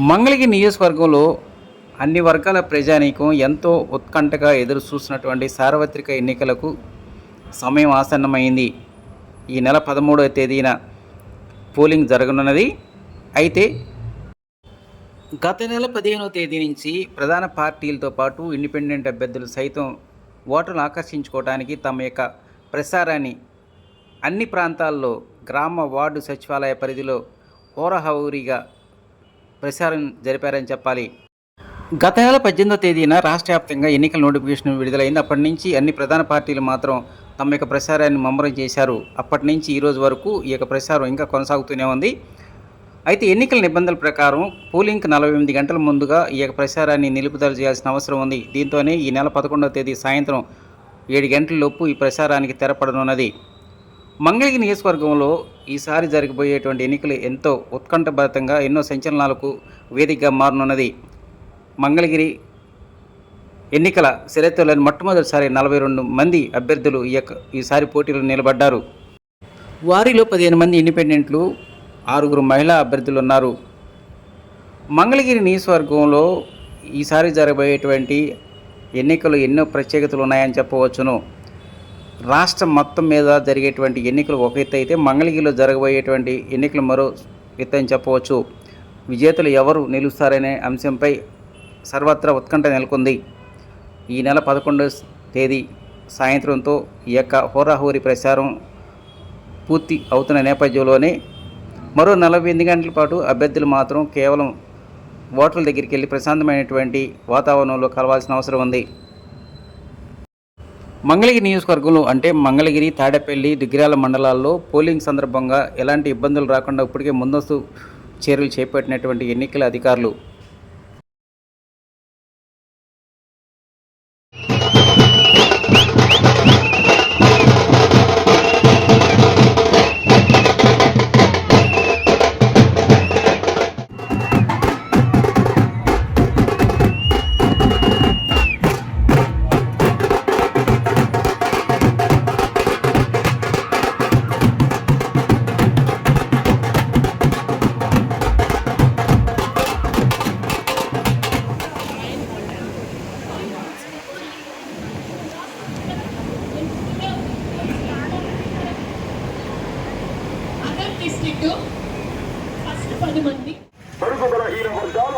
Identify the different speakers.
Speaker 1: మంగళగిరి నియోజకవర్గంలో అన్ని వర్గాల ప్రజానీకం ఎంతో ఉత్కంఠగా ఎదురు చూస్తున్నటువంటి సార్వత్రిక ఎన్నికలకు సమయం ఆసన్నమైంది. ఈ నెల పదమూడవ తేదీన పోలింగ్ జరగనున్నది. అయితే గత నెల పదిహేనవ తేదీ నుంచి ప్రధాన పార్టీలతో పాటు ఇండిపెండెంట్ అభ్యర్థులు సైతం ఓటర్లు ఆకర్షించుకోవడానికి తమ యొక్క ప్రసారాన్ని అన్ని ప్రాంతాల్లో గ్రామ వార్డు సచివాలయ పరిధిలో హోరహౌరిగా ప్రచారం జరిపారని చెప్పాలి. గత నెల పద్దెనిమిదో తేదీన రాష్ట్ర వ్యాప్తంగా ఎన్నికల నోటిఫికేషన్ విడుదలైంది. అప్పటి నుంచి అన్ని ప్రధాన పార్టీలు మాత్రం తమ యొక్క ప్రచారాన్ని ముమ్మరం చేశారు. అప్పటి నుంచి ఈరోజు వరకు ఈ యొక్క ప్రచారం ఇంకా కొనసాగుతూనే ఉంది. అయితే ఎన్నికల నిబంధనల ప్రకారం పోలింగ్కి నలభై ఎనిమిది గంటల ముందుగా ఈ యొక్క ప్రచారాన్ని నిలుపుదల చేయాల్సిన అవసరం ఉంది. దీంతోనే ఈ నెల పదకొండవ తేదీ సాయంత్రం ఏడు గంటల లోపు ఈ ప్రచారానికి తెరపడనున్నది. మంగళగిరి నియోజకవర్గంలో ఈసారి జరగబోయేటువంటి ఎన్నికలు ఎంతో ఉత్కంఠభరితంగా ఎన్నో సంచలనాలకు వేదికగా మారనున్నది. మంగళగిరి ఎన్నికల చరిత్రలోని మొట్టమొదటిసారి నలభై రెండు మంది అభ్యర్థులు ఈ యొక్క ఈసారి పోటీలో నిలబడ్డారు. వారిలో పదిహేను మంది ఇండిపెండెంట్లు ఆరుగురు మహిళా అభ్యర్థులు ఉన్నారు. మంగళగిరి నియోజకవర్గంలో ఈసారి జరగబోయేటువంటి ఎన్నికలు ఎన్నో ప్రత్యేకతలు ఉన్నాయని చెప్పవచ్చును. రాష్ట్రం మొత్తం మీద జరిగేటువంటి ఎన్నికలు ఒక ఎత్తు అయితే మంగళగిరిలో జరగబోయేటువంటి ఎన్నికలు మరో ఎత్తు అని చెప్పవచ్చు. విజేతలు ఎవరు నిలుస్తారనే అంశంపై సర్వత్రా ఉత్కంఠ నెలకొంది. ఈ నెల పదకొండవ తేదీ సాయంత్రంతో ఈ యొక్క హోరాహోరీ ప్రచారం పూర్తి అవుతున్న నేపథ్యంలోనే మరో నలభై ఎనిమిది గంటల పాటు అభ్యర్థులు మాత్రం కేవలం ఓటర్ల దగ్గరికి వెళ్ళి ప్రశాంతమైనటువంటి వాతావరణంలో కలవాల్సిన అవసరం ఉంది. మంగళగిరి నియోజకవర్గంలో అంటే మంగళగిరి తాడేపల్లి దిగ్గిరాల మండలాల్లో పోలింగ్ సందర్భంగా ఎలాంటి ఇబ్బందులు రాకుండా ఇప్పటికే ముందస్తు చర్యలు చేపట్టినటువంటి ఎన్నికల అధికారులు
Speaker 2: డిస్ట్రిక్ట్ ఫస్ట్ పది మంది.
Speaker 3: బలహీన వర్గాల